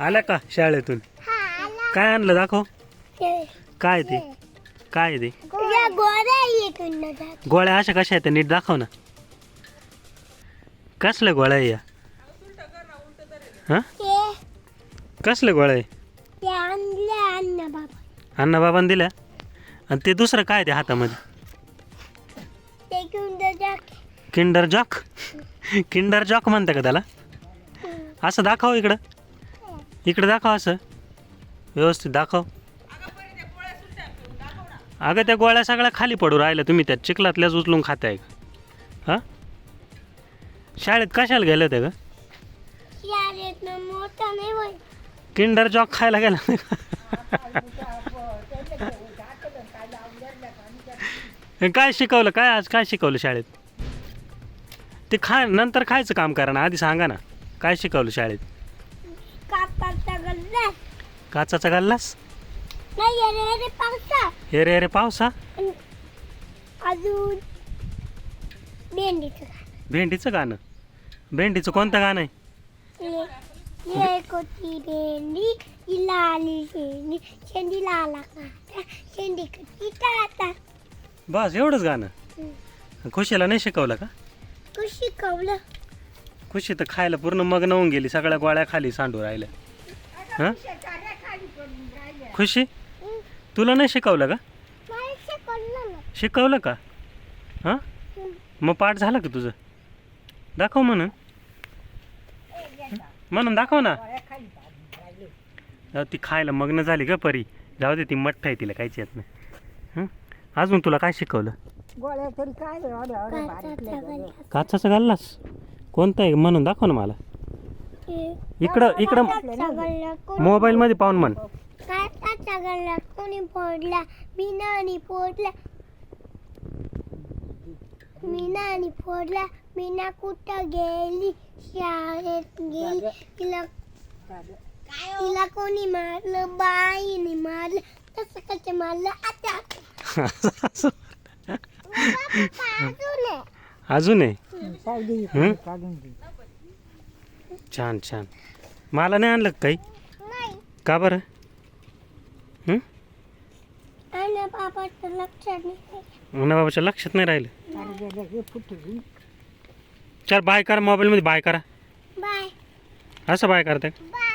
आल्या का शाळेतून? काय आणलं दाखव. काय ते? काय ते? गोळ्या अशा कशा आहेत नीट दाखव ना. कसल्या गोळ्या या? हां? कसल्या गोळ्या आहे? बाबा. अण्णा बाबांनी दिल्या? आणि ते दुसरं काय ते हातामध्ये किंडर जॉक? किंडर जॉक म्हणते का त्याला? असं दाखव इकडं. इकडं दाखव असं. व्यवस्थित दाखव. अगं त्या गोळ्या सगळ्या खाली पडू राहिल्या. तुम्ही त्या चिखलातल्याच उचलून खाताय का? हां? शाळेत कशाला गेल्या ते का किंडर जॉक खायला गेला काय शिकवलं? काय आज काय शिकवलं शाळेत? ते खा नंतर खायचं काम करा ना. आधी सांगा ना. काय शिकवलं शाळेत? काचाचा गल्लास? नाही अरे अरे पावसा. हे रे रे पावसा? अजून भेंडीचं भेंडीचं गाणं? भेंडीचं कोणतं गाणं आहे? ये कोती भेंडी ही लाली शेंडी. शेंडी लाला काटा शेंडी कटी टाटा बस एवढंच गाणं? खुशीला नाही शिकवलं का? तू शिकवलं. खुशी तर खायला पूर्ण मग्न होऊन गेली सगळ्या गोळ्या खाली सांडू राहिल्या. हां? खुशी? तुला नाही शिकवलं का? शिकवलं का? हां? मग पाठ झालं का तुझं? दाखव म्हणून. म्हणून दाखव ना. जाऊ ती खायला मग्न झाली का परी. जाऊ दे ती मठ्ठ आहे तिला काहीच येत नाही. हं? अजून तुला काय शिकवलं? गोळ्या तरी काय एवढ्या एवढ्या काचाचा घाललास? कोणतं आहे? म्हणून दाखव ना मला. इकडं इकडं मोबाईलमध्ये पाहून म्हण. गल्ला कोणी फोडला? मीनाने फोडला. मीनाने फोडला. मीना कुठं गेली? शाळेत गेली. तिला तिला कोणी मारलं? बाईने मारलं. तसं कसं मारलं? आता. अजून आहे. हं? छान छान. मला नाही आणलं का काही? नाही. का बरं हं? आणि बाबाचं लक्षात नाही म्हणा बाबाच्या लक्षात नाही राहिलं. चल बाय करा मोबाईलमध्ये बाय करा. बाय. असं बाय करताय? बाय.